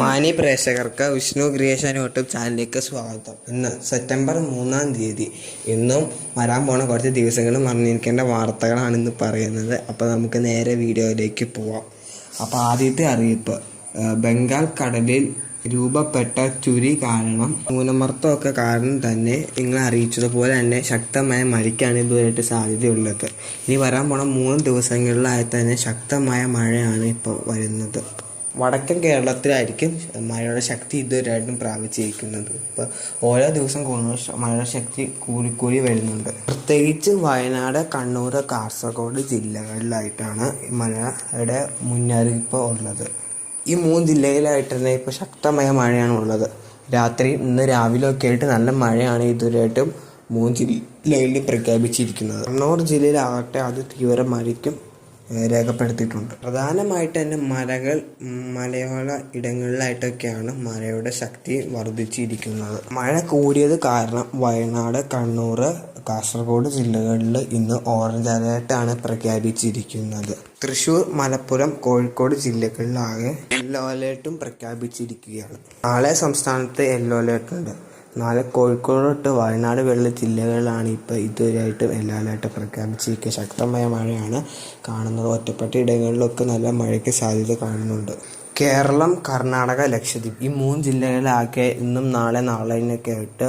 മാന്യ പ്രേക്ഷകർക്ക് Vishnu creation YouTube ചാനലിലേക്ക് സ്വാഗതം. ഇന്ന് സെപ്റ്റംബർ മൂന്നാം തീയതി. ഇന്നും വരാൻ പോണ കുറച്ച് ദിവസങ്ങളും അറിഞ്ഞിരിക്കേണ്ട വാർത്തകളാണ് ഇന്ന് പറയുന്നത്. അപ്പോൾ നമുക്ക് നേരെ വീഡിയോയിലേക്ക് പോവാം. അപ്പോൾ ആദ്യത്തെ അറിയിപ്പ്. ബംഗാൾ കടലിൽ രൂപപ്പെട്ട ചുരി കാരണം ന്യൂനമർദ്ദമൊക്കെ കാരണം തന്നെ നിങ്ങൾ അറിയിച്ചതുപോലെ തന്നെ ശക്തമായ മഴയ്ക്കാണ് ഇതുവരെയായിട്ട് സാധ്യതയുള്ളത്. ഇനി വരാൻ പോണ മൂന്ന് ദിവസങ്ങളിലായി തന്നെ ശക്തമായ മഴയാണ് ഇപ്പോൾ വരുന്നത്. വടക്കൻ കേരളത്തിലായിരിക്കും മഴയുടെ ശക്തി ഇതുവരെയായിട്ടും പ്രാപിച്ചിരിക്കുന്നത്. ഇപ്പോൾ ഓരോ ദിവസം കൂടുന്ന മഴയുടെ ശക്തി കൂടിക്കൂടി വരുന്നുണ്ട്. പ്രത്യേകിച്ച് വയനാട് കണ്ണൂർ കാസർഗോഡ് ജില്ലകളിലായിട്ടാണ് മഴയുടെ മുന്നറിയിപ്പ് ഉള്ളത്. ഈ മൂന്ന് ജില്ലയിലായിട്ട് തന്നെ ഇപ്പോൾ ശക്തമായ മഴയാണ് ഉള്ളത്. രാത്രി ഇന്ന് രാവിലെ ഒക്കെ ആയിട്ട് നല്ല മഴയാണ് ഇതുവരെയായിട്ടും മൂന്ന് ജില്ലകളിൽ പ്രഖ്യാപിച്ചിരിക്കുന്നത്. കണ്ണൂർ ജില്ലയിലാകട്ടെ അത് തീവ്ര മഴയ്ക്കും ഏഹ് രേഖപ്പെടുത്തിയിട്ടുണ്ട്. പ്രധാനമായിട്ട് തന്നെ മലകൾ മലയോര ഇടങ്ങളിലായിട്ടൊക്കെയാണ് മഴയുടെ ശക്തി വർദ്ധിച്ചിരിക്കുന്നത്. മഴ കൂടിയത് കാരണം വയനാട് കണ്ണൂർ കാസർഗോഡ് ജില്ലകളിൽ ഇന്ന് ഓറഞ്ച് അലേർട്ടാണ് പ്രഖ്യാപിച്ചിരിക്കുന്നത്. തൃശൂർ മലപ്പുറം കോഴിക്കോട് ജില്ലകളിലാകെ യെല്ലോ അലേർട്ടും പ്രഖ്യാപിച്ചിരിക്കുകയാണ്. നാളെ സംസ്ഥാനത്ത് യെല്ലോ അലേർട്ട് ഉണ്ട്. നാളെ കോഴിക്കോട് തൊട്ട് വയനാട് വെള്ള ജില്ലകളിലാണ് ഇപ്പോൾ ഇതുവരെയായിട്ടും അലേർട്ട് പ്രഖ്യാപിച്ചിരിക്കുക. ശക്തമായ മഴയാണ് കാണുന്നത്. ഒറ്റപ്പെട്ട ഇടങ്ങളിലൊക്കെ നല്ല മഴയ്ക്ക് സാധ്യത കാണുന്നുണ്ട്. കേരളം കർണാടക ലക്ഷദ്വീപ് ഈ മൂന്ന് ജില്ലകളിലാകെ ഇന്നും നാളെ നാളെയൊക്കെ ആയിട്ട്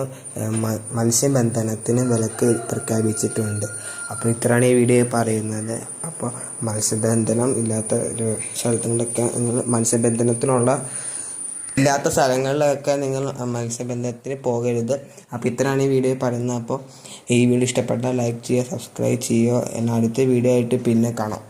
മത്സ്യബന്ധനത്തിന് വിലക്ക് പ്രഖ്യാപിച്ചിട്ടുണ്ട്. അപ്പോൾ ഇത്രയാണ് ഈ വീഡിയോ പറയുന്നത്. അപ്പോൾ മത്സ്യബന്ധനം ഇല്ലാത്ത ഒരു സ്ഥലത്തുകൊണ്ടൊക്കെ മത്സ്യബന്ധനത്തിനുള്ള ഇല്ലാത്ത സ്ഥലങ്ങളിലൊക്കെ നിങ്ങൾ മത്സ്യബന്ധനത്തിന് പോകരുത്. അപ്പോൾ ഇത്രയാണ് ഈ വീഡിയോ പറയുന്നത്. അപ്പോൾ ഈ വീഡിയോ ഇഷ്ടപ്പെട്ടാൽ ലൈക്ക് ചെയ്യുക സബ്സ്ക്രൈബ് ചെയ്യുക. എന്നാൽ അടുത്ത വീഡിയോ ആയിട്ട് പിന്നെ കാണാം.